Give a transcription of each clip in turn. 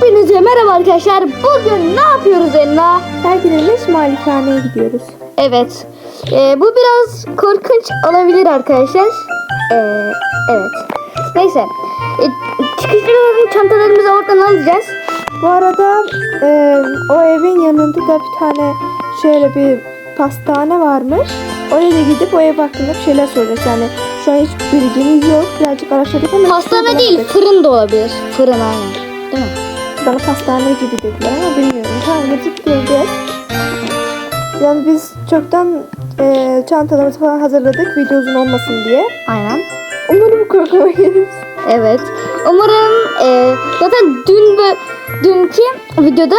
Hepinize merhaba arkadaşlar. Bugün ne yapıyoruz Enna? Terk malikaneye gidiyoruz. Evet. Ee, bu biraz korkunç olabilir arkadaşlar. Ee, evet. Neyse. Ee, çıkışta çantalarımızı oradan alacağız. Bu arada e, o evin yanında da bir tane şöyle bir pastane varmış. Oraya da gidip o ev hakkında bir şeyler soracağız. Yani şu an hiç bilgimiz yok. Birazcık araştırdık ama Pastane değil, fırın da olabilir. Fırın aynen. Değil mi? Bana pastane gibi dediler ama bilmiyorum. Gidip göreceğiz. Yani biz çoktan e, çantalarımızı falan hazırladık video uzun olmasın diye. Aynen. Umarım korkmayız. Evet. Umarım e, zaten dün ve dünkü videoda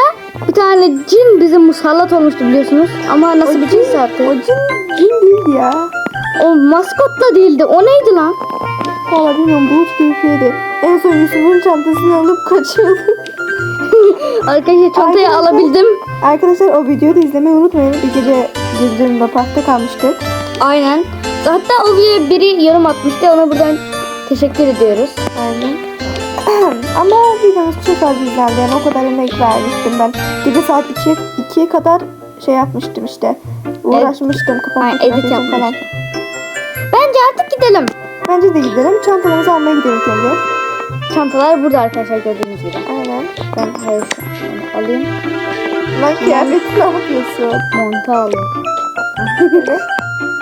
bir tane cin bize musallat olmuştu biliyorsunuz. Ama nasıl bir cinse O artık. cin, cin değildi ya. O maskot da değildi. O neydi lan? Valla bilmiyorum bulut gibi şeydi. En son Yusuf'un çantasını alıp kaçıyordu. Arkadaşlar çantayı Arkadaşlar- alabildim. Arkadaşlar o videoyu da izlemeyi unutmayın. Bir gece Gülcüm'le parkta kalmıştık. Aynen. Hatta o videoya biri yorum atmıştı. Ona buradan teşekkür ediyoruz. Aynen. Ama videomuz çok az izlendi. Yani o kadar emek vermiştim ben. Gece saat 2'ye 2'ye kadar şey yapmıştım işte. Uğraşmıştım Aynen, fotoğrafı edit yapmıştım. Bence artık gidelim. Bence de gidelim. Çantalarımızı almaya gidelim önce. Çantalar burada arkadaşlar gördüğünüz gibi. Aynen. Ben hayır şunu alayım. Lan kıyafeti ne yapıyorsun? Alayım. Böyle.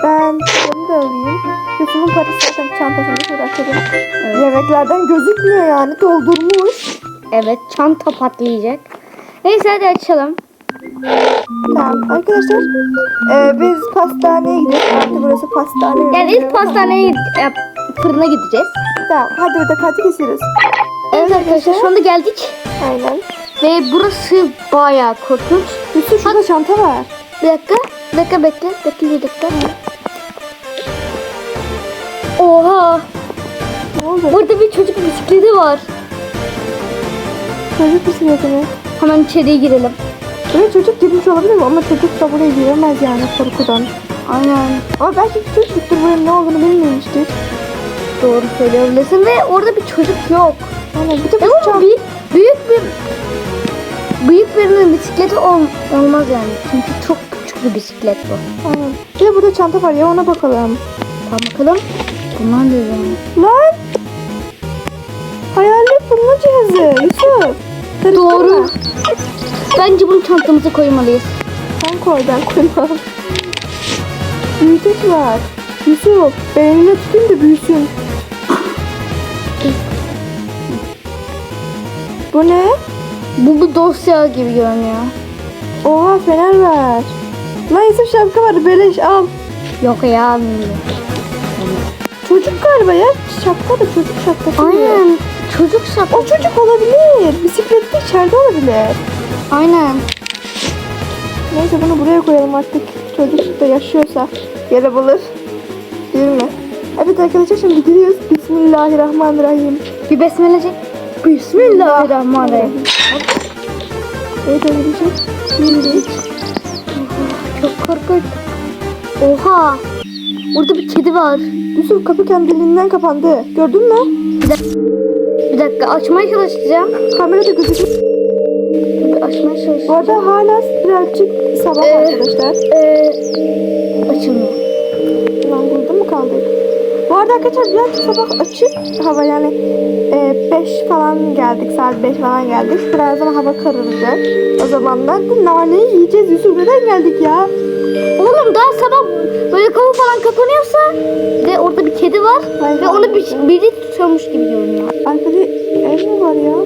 ben bunu da alayım. Yusuf'un parası zaten çantasını bırakalım. Evet. Yemeklerden gözükmüyor yani. Doldurmuş. Evet çanta patlayacak. Neyse hadi açalım. Tamam arkadaşlar e, biz pastaneye gidiyoruz. Artık burası pastane. Yani ilk pastaneye fırına gideceğiz. Tamam hadi burada kaçı kesiyoruz. Evet arkadaşlar şu anda geldik. Aynen. Ve burası bayağı korkunç. Yusuf şurada çanta var. Bir dakika. Bir dakika bekle. Bekle bir dakika. Oha. Ne oldu? Burada bir çocuk bisikleti var. Çocuk bisikleti mi? Hemen içeriye girelim. Buraya çocuk girmiş olabilir mi? Ama çocuk da buraya giremez yani korkudan. Aynen. Ama belki çocuktur buranın ne olduğunu bilmemiştir. Doğru söyleyebilirsin. Ve orada bir çocuk yok. Aynen bir de bu bir, büyük bir büyük birinin bisikleti ol, olmaz yani. Çünkü çok küçük bir bisiklet bu. Aynen. Bir de burada çanta var ya ona bakalım. Tamam bakalım. Bunlar ne yani? Lan! Hayalet bulma cihazı Yusuf. Karıştırma. Doğru. Bence bunu çantamıza koymalıyız. Sen koy ben koymam. Büyüteç var. Yusuf beynine tutayım da büyüsün. Bu ne? Bu bir dosya gibi görünüyor. Oha fener var. Lan Yusuf şapka var beleş al. Yok ya. Çocuk galiba ya. Şapka da çocuk şapkası. Aynen. Çocuk şapka. O çocuk olabilir. Bisiklette içeride olabilir. Aynen. Neyse bunu buraya koyalım artık. Çocuk da yaşıyorsa yere bulur. Mi? Evet arkadaşlar şimdi gidiyoruz. Bismillahirrahmanirrahim. Bir besmele çek. Bismillahirrahmanirrahim. Evet arkadaşlar. Şimdi Çok korkunç. Oha. Burada bir kedi var. Yusuf kapı kendiliğinden kapandı. Gördün mü? Bir dakika açmaya çalışacağım. Kamerada gözüküyor. Bir açmaya çalışacağım. Bu arada hala birazcık sabah Ee, arkadaşlar. Ee, açılmıyor. Lan burada mı kaldık? Bu arada arkadaşlar birazcık sabah açık hava yani 5 falan geldik saat 5 falan geldik. Birazdan hava kararacak. O zamanlar da naneyi yiyeceğiz. Yusuf neden geldik ya? Oğlum daha sabah böyle kapı falan kapanıyorsa ve orada bir kedi var Hayır, ve onu bir, biri tutuyormuş gibi görünüyor. Arkada ev mi var ya?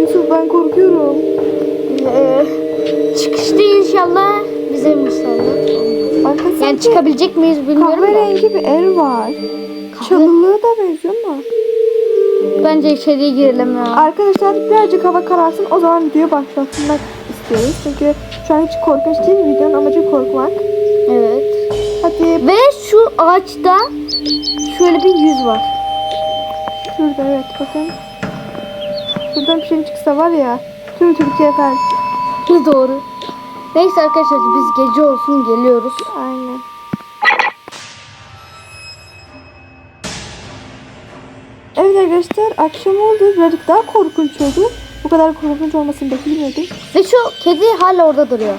Yusuf ben korkuyorum. Ee, çıkışta inşallah bize musallat Arkada Yani çıkabilecek miyiz bilmiyorum da. kahverengi bir ev var. Çalılığa da benziyor mu? Bence içeriye girelim ya. Arkadaşlar birazcık hava kararsın o zaman videoyu başlatmak istiyoruz. Çünkü şu an hiç korkunç değil. Videonun amacı korkmak. Evet. Hadi Ve şu ağaçta şöyle bir yüz var. şurada evet bakın. Şuradan bir şey çıksa var ya tüm Türkiye felç. Doğru. Neyse arkadaşlar biz gece olsun geliyoruz. Aynen. Evet arkadaşlar akşam oldu. Birazcık daha korkunç oldu. Bu kadar korkunç olmasını beklemiyordum. Ve şu kedi hala orada duruyor.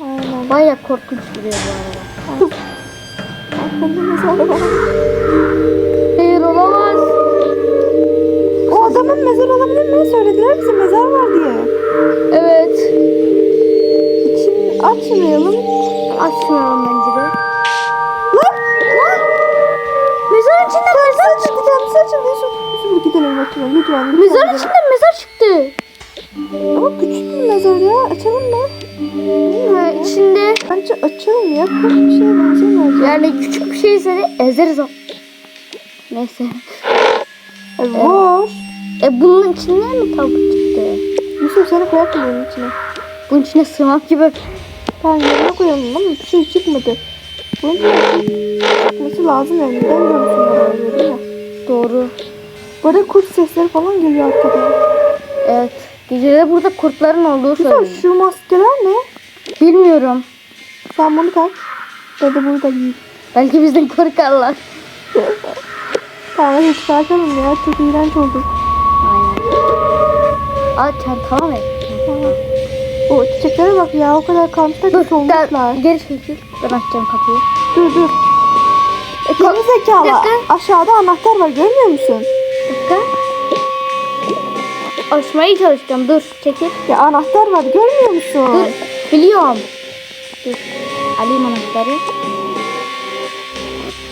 Aynen. Baya korkunç duruyor bu arada. Arkamda mezar var. Açmayalım bence de. Lan! Lan! Mezar içinde mezar çıktı. Kendisi açıldı. Yusuf, Yusuf gidelim lütfen. Lütfen. lütfen Mezar gidelim. içinde mezar çıktı. Ama küçük bir mezar ya. Açalım mı? Ha, içinde Bence açalım ya. Çok bir şeye benzemiyor. yani küçük bir şeyse de ezeriz o. Neyse. E, boş. E bunun içinden mi tavuk çıktı? Yusuf seni koyak mı bunun içine? Bunun içine sığmak gibi. Tamam yerine koyalım ama bir şey çıkmadı. Bunun çıkması lazım yani. Neden görürsünler öyle değil mi? Doğru. Bu arada kurt sesleri falan geliyor arkadan. Evet. Gecede burada kurtların olduğu söyleniyor. Şu maskeler ne? Bilmiyorum. Sen bunu tak. Dede bunu da giy. Belki bizden korkarlar. Tamam hadi çıkartalım ya. Çok iğrenç oldu. Aynen. Aa çantama ver. Tamam. O çiçeklere bak ya. O kadar ki Dur, solmuşlar. geri çekil. Ben açacağım kapıyı. Dur dur. E, Geri zekalı. Dakika. Aşağıda anahtar var görmüyor musun? Dakika. Açmaya çalışacağım. Dur çekil. Ya anahtar var görmüyor musun? Dur. Biliyorum. Dur. Alayım anahtarı.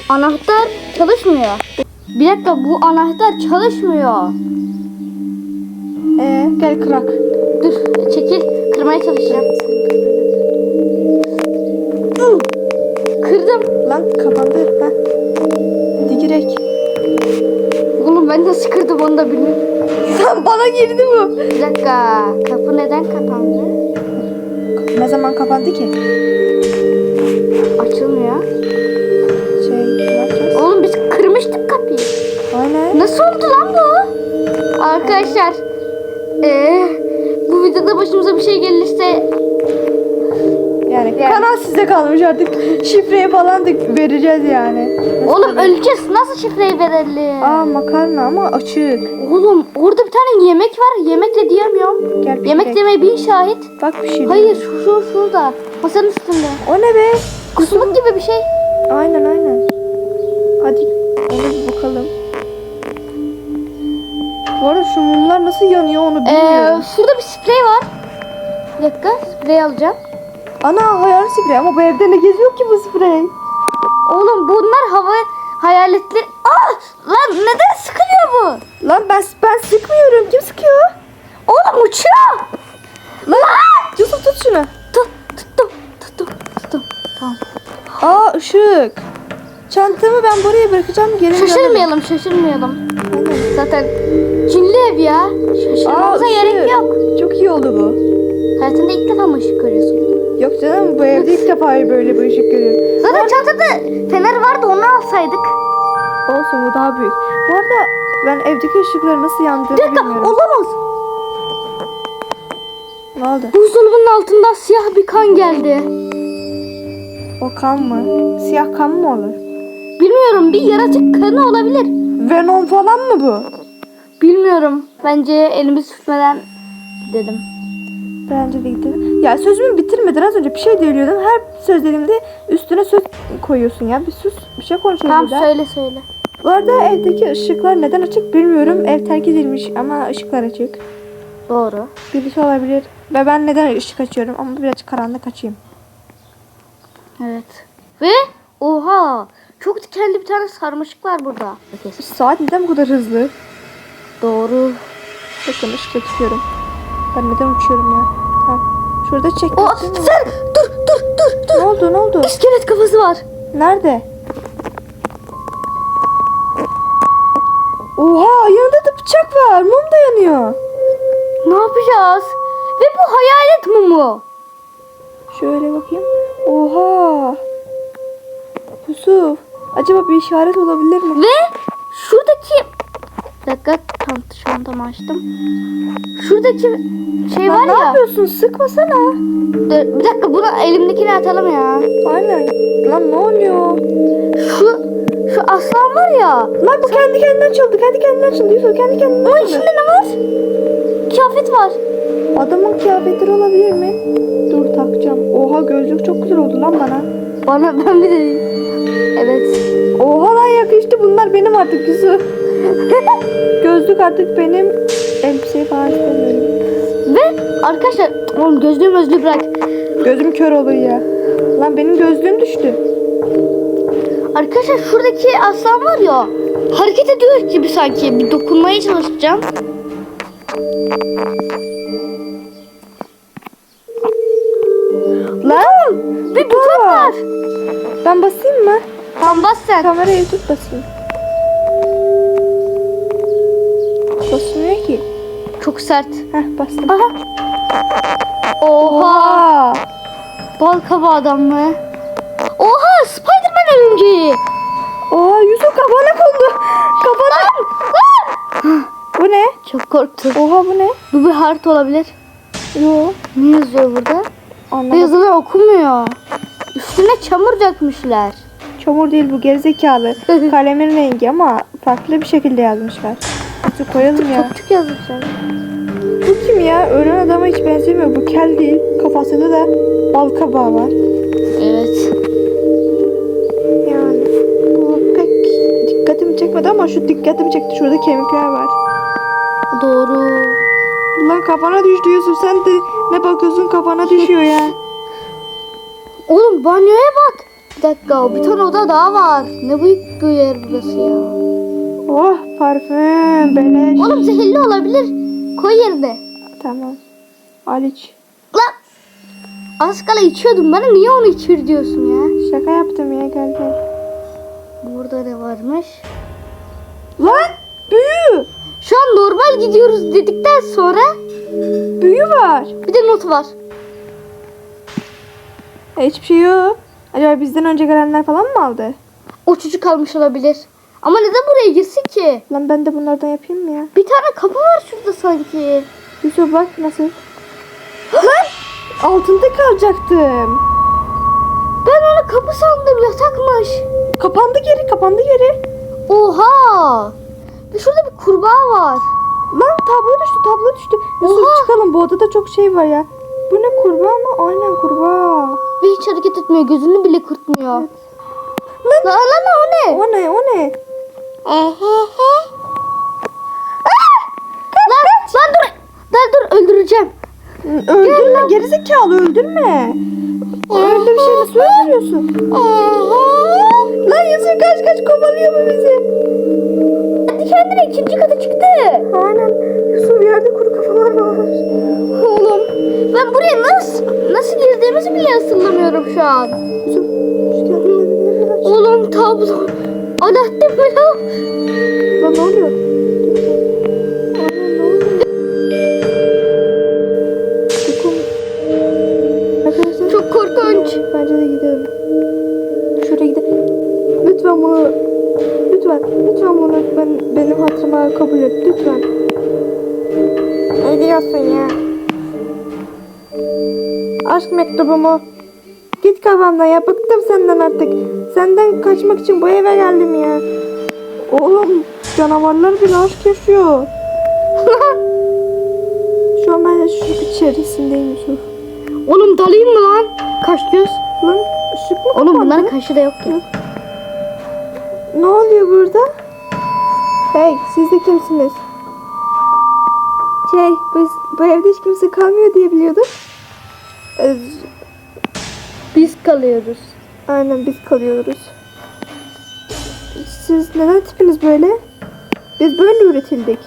Anahtar çalışmıyor. Bir dakika bu anahtar çalışmıyor. Ee, gel kırak. Dur çekil. Kırmaya çalışacağım. Kırdım. Lan kapandı. Ha. Hadi girek. Oğlum ben nasıl kırdım onu da bilmiyorum. Sen bana girdi bu. Bir dakika. Kapı neden kapandı? Ne zaman kapandı ki? Açılmıyor. Şey ne yapacağız? Oğlum biz kırmıştık kapıyı. Aynen. Nasıl oldu lan bu? Arkadaşlar. eee, videoda başımıza bir şey gelirse Yani Yani- kanal size kalmış artık. Şifreyi falan da vereceğiz yani. Oğlum öleceğiz. Nasıl şifreyi verelim? Aa makarna ama açık. Oğlum orada bir tane yemek var. Yemekle diyemiyorum. Gel bir Yemek şey. demeye bin şahit. Bak bir şey. Hayır şu, şu şurada. Masanın üstünde. O ne be? Kusmuk gibi bir şey. Aynen aynen. Hadi ona bir bakalım. Bu arada şu mumlar nasıl yanıyor onu Ee, bilmiyorum. şurada bir sprey var. Bir dakika sprey alacağım. Ana hayal sprey ama bu evde ne geziyor ki bu sprey? Oğlum bunlar hava hayaletleri. Aa lan neden sıkılıyor bu? Lan ben ben sıkmıyorum. Kim sıkıyor? Oğlum uçuyor. Lan! Yusuf tut şunu. Tut, tuttum, tuttum, tuttum. Tamam. Aa ışık. Çantamı ben buraya bırakacağım. Gelin Şaşırmayalım, şaşırmayalım. Aynen. Zaten cinli ev ya. Şaşırmamıza Aa, gerek ışık. yok. Çok iyi oldu bu. Hayatında ilk defa mı ışık görüyorsun? Yok canım bu evde ilk defa böyle bir ışık görüyorum. Zaten çantada fener vardı onu alsaydık. Olsun bu daha büyük. Bu arada ben evdeki ışıkları nasıl yandığını Bir dakika bilmiyorum. olamaz. Ne oldu? Buzdolabının altından siyah bir kan geldi. O kan mı? Siyah kan mı olur? Bilmiyorum bir yaratık kanı olabilir. Venom falan mı bu? Bilmiyorum. Bence elimiz tutmadan dedim. Bence de gidelim. Ya sözümü bitirmeden az önce bir şey söylüyordum. Her söz dediğimde üstüne söz koyuyorsun ya. Bir sus. Bir şey konuşuyoruz Tamam burada. söyle söyle. Bu arada evdeki ışıklar neden açık bilmiyorum. Ev terk edilmiş ama ışıklar açık. Doğru. Birisi olabilir. Ve ben neden ışık açıyorum ama birazcık karanlık açayım. Evet. Ve oha çok dikenli bir tane sarmaşık var burada. Saat neden bu kadar hızlı? Doğru. Bakın ışıkla tutuyorum. Ben neden uçuyorum ya? Tamam. Şurada çek. O sen dur dur dur dur. Ne oldu ne oldu? İskelet kafası var. Nerede? Oha yanında da bıçak var. Mum da yanıyor. Ne yapacağız? Ve bu hayalet mumu. Şöyle bakayım. Oha. Yusuf. Acaba bir işaret olabilir mi? Ve şuradaki bir dakika tam çantamı açtım. Şuradaki şey Lan var ne ya. yapıyorsun? Sıkmasana. Dur, bir dakika bunu elimdekini atalım ya. Aynen. Lan ne oluyor? Şu Şu aslan var ya. Lan bu kendi kendine açıldı. Kendi kendine açıldı. Yusuf kendi kendine Onun içinde ne var? Kıyafet var. Adamın kıyafetleri olabilir mi? Dur takacağım. Oha gözlük çok güzel oldu lan bana. Bana ben bir de... Evet. Oha lan yakıştı. Bunlar benim artık Yusuf. gözlük artık benim. Elbiseyi falan istemiyorum. Ve arkadaşlar oğlum gözlüğü gözlüğü bırak. Gözüm kör oluyor ya. Lan benim gözlüğüm düştü. Arkadaşlar şuradaki aslan var ya. Hareket ediyor gibi sanki. Bir dokunmaya çalışacağım. Lan! Bir buton var. Ben basayım mı? Tamam bas sen. Kamerayı tut basayım. Basmıyor ki. Çok sert. Heh bastım. Aha. Oha. Bal kabağı adam mı? Oha Spiderman örümceği. Oha Yusuf kafana kondu. Kafana. bu ne? Çok korktum. Oha bu ne? Bu bir harita olabilir. Yo. Ne yazıyor burada? Bu Anlamadım. yazılar okumuyor. Üstüne çamur dökmüşler. Çamur değil bu gerizekalı. Kalemin rengi ama farklı bir şekilde yazmışlar. Yusuf koyalım ya. Topçuk yazmışlar. Bu kim ya? Ölen adama hiç benzemiyor. Bu kel değil. Kafasında da bal kabağı var. Evet. Yani bu pek dikkatimi çekmedi ama şu dikkatimi çekti. Şurada kemikler var. Doğru. Lan kafana düştü Yusuf. Sen de ne bakıyorsun kafana düşüyor ya. Oğlum banyoya bak. Bir dakika bir tane oda daha var. Ne büyük bir yer burası ya. Oh parfüm beleş. Oğlum zehirli olabilir. Koy yerine. Tamam. Al iç. Lan. Az kala içiyordum. Bana niye onu içir diyorsun ya? Şaka yaptım ya gel gel. Burada ne varmış? Lan büyü. Şu an normal gidiyoruz dedikten sonra Büyü var. bir de not var. Hiçbir şey yok. Acaba bizden önce gelenler falan mı aldı? O çocuk almış olabilir. Ama neden buraya girsin ki? Lan ben de bunlardan yapayım mı ya? Bir tane kapı var şurada sanki. Yusuf bak nasıl. Lan altında kalacaktım. Ben onu kapı sandım yatakmış. Kapandı geri kapandı geri. Oha! Ve şurada bir kurbağa var. Lan tablo düştü tablo düştü. Yusuf Oha! çıkalım bu odada çok şey var ya. Bu ne kurbağa mı? Aynen kurbağa. Ve hiç hareket etmiyor. Gözünü bile kırpmıyor. Lan Lan lan o ne? o ne o ne? Lan, lan dur. Lan dur öldüreceğim. Öldürme gerizekalı öldürme. Öyle bir şey nasıl öldürüyorsun? Lan Yusuf kaç kaç kovalıyor mu bizi? Kendi kendine ikinci kata çıktı. Aynen. Yusuf buraya nasıl nasıl girdiğimizi bile hatırlamıyorum şu an. Oğlum tablo. Alaaddin falan. Lan ne oluyor? Mektubumu. Git kafamdan ya bıktım senden artık. Senden kaçmak için bu eve geldim ya. Oğlum canavarlar bile aşk yaşıyor. Şu an ben şu içerisindeyim Yusuf. Oğlum dalayım mı lan? Kaç göz. Lan ışık mı Oğlum kapandı? bunların kaşı da yok ki. Ne oluyor burada? Hey siz de kimsiniz? Şey biz bu evde hiç kimse kalmıyor diye biliyorduk. Ee, Biz kalıyoruz. aynen biz kalıyoruz. Siz neden tipiniz böyle? Biz böyle üretildik.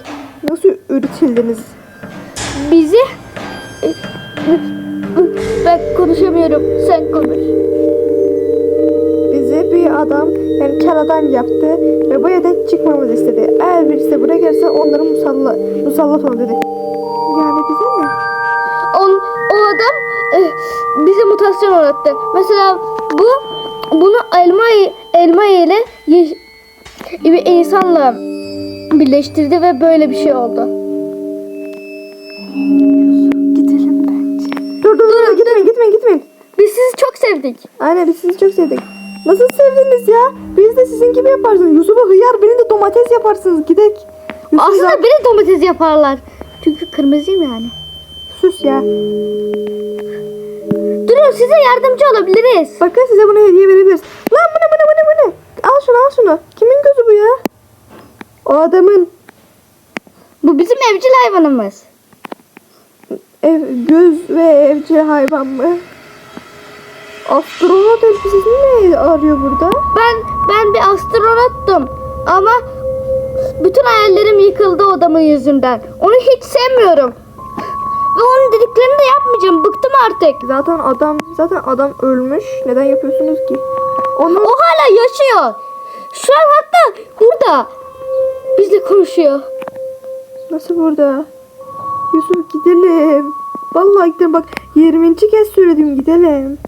Nasıl üretildiniz? Bizi ben konuşamıyorum. Sen konuş. Bizi bir adam yani kel adam yaptı ve bu evden çıkmamızı istedi. Eğer birisi buraya gelirse onları musalla, musallat ol dedi. Yani bize mi? O, o adam e, bize mutasyon uğrattı. Mesela bu bunu elma elma ile bir insanla birleştirdi ve böyle bir şey oldu. Gidelim bence. Dur dur dur gitmeyin gitmeyin gitmeyin. Biz sizi çok sevdik. Aynen biz sizi çok sevdik. Nasıl sevdiniz ya? Biz de sizin gibi yaparsınız. Yusuf'a hıyar beni de domates yaparsınız. Gidek. Yusuf Aslında ya- biri domates yaparlar. Çünkü kırmızıyım yani. Sus ya. Durun size yardımcı olabiliriz. Bakın size bunu hediye verebiliriz. Lan bu ne bu ne bu ne bu ne? Al şunu al şunu. Kimin gözü bu ya? O adamın Bu bizim evcil hayvanımız. ev, göz ve evcil hayvan mı? Astronot elbisesini ne arıyor burada? Ben ben bir astronottum ama bütün hayallerim yıkıldı odamın yüzünden. Onu hiç sevmiyorum. Ve onun dediklerini de yapmayacağım. Bıktım artık. Zaten adam zaten adam ölmüş. Neden yapıyorsunuz ki? Onu O hala yaşıyor. Şu an hatta burada. Bizle konuşuyor. nasıl burada? Yusuf gidelim. Vallahi gidelim bak 20. kez söyledim gidelim.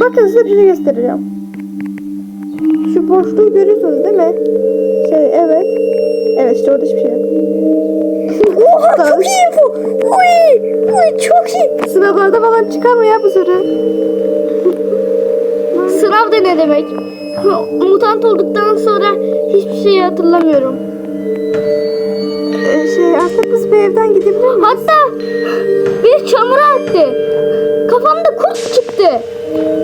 Bakın size bir şey göstereceğim. Şu boşluğu görüyorsunuz değil mi? Şey evet. Evet işte orada hiçbir şey yok. Oha çok iyi info. Uy, uy çok iyi. Sınavlarda falan çıkar mı ya bu soru? Sınav da ne demek? Mutant olduktan sonra hiçbir şeyi hatırlamıyorum. Ee, şey artık biz bir evden gidebilir miyiz? Hatta bir çamura attı. Kafamda kurt çıktı.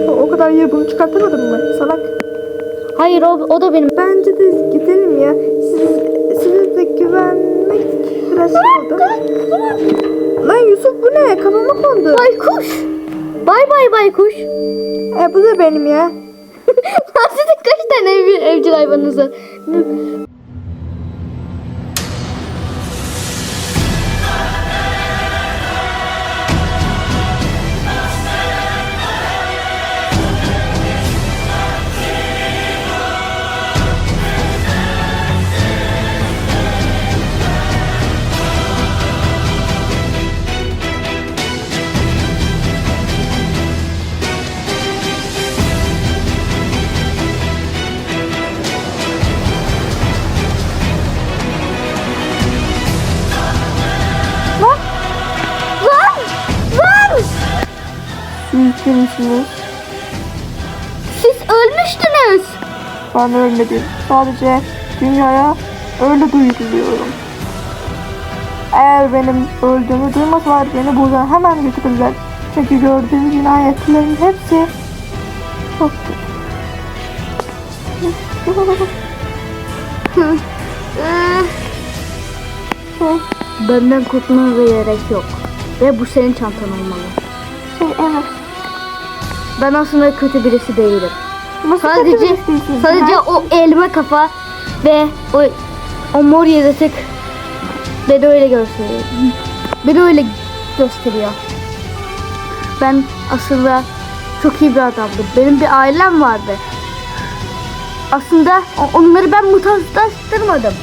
O, o kadar yer bunu çıkartamadın mı? Salak. Hayır o, o da benim. Bence de gidelim ya. Şey oldu. Lan Yusuf bu ne? Kafama kondu. Baykuş. Bay bay baykuş. E, bu da benim ya. Sizin kaç tane ev, evcil hayvanınız var? Müsünüz? Siz ölmüştünüz. Ben ölmedim. Sadece dünyaya öyle duyuruluyorum. Eğer benim öldüğümü duymasalar beni buradan hemen götürürler. Çünkü gördüğüm cinayetlerin hepsi çok kötü. Benden korkmana gerek yok. Ve bu senin çantan olmalı. şey evet. Ben aslında kötü birisi değilim. Nasıl kötü Sadece birisi değilsiniz sadece ya? o elma kafa ve o o mor yaratık beni öyle gösteriyor. Beni öyle gösteriyor. Ben aslında çok iyi bir adamdım. Benim bir ailem vardı. Aslında onları ben mutantlaştırmadım.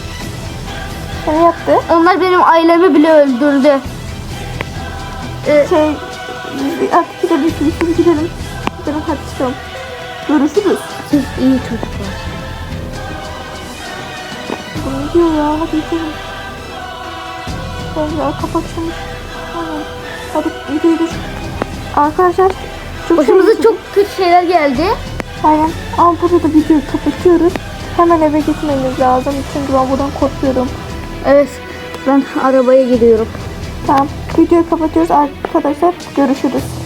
Seni yaptı. Onlar benim ailemi bile öldürdü. Ee, Şey artık gidelim gidelim hadi çıkalım. Görüşürüz. siz iyi çocuklar. Ne diyor ya? Hadi gidelim. Hadi ya kapat şunu. Tamam. Hadi yürü. Arkadaşlar çok Başımıza çok kötü şeyler geldi. Aynen. Ama burada da videoyu kapatıyoruz. Hemen eve gitmemiz lazım. Çünkü ben buradan korkuyorum. Evet, ben arabaya gidiyorum. Tamam. Videoyu kapatıyoruz arkadaşlar. Görüşürüz.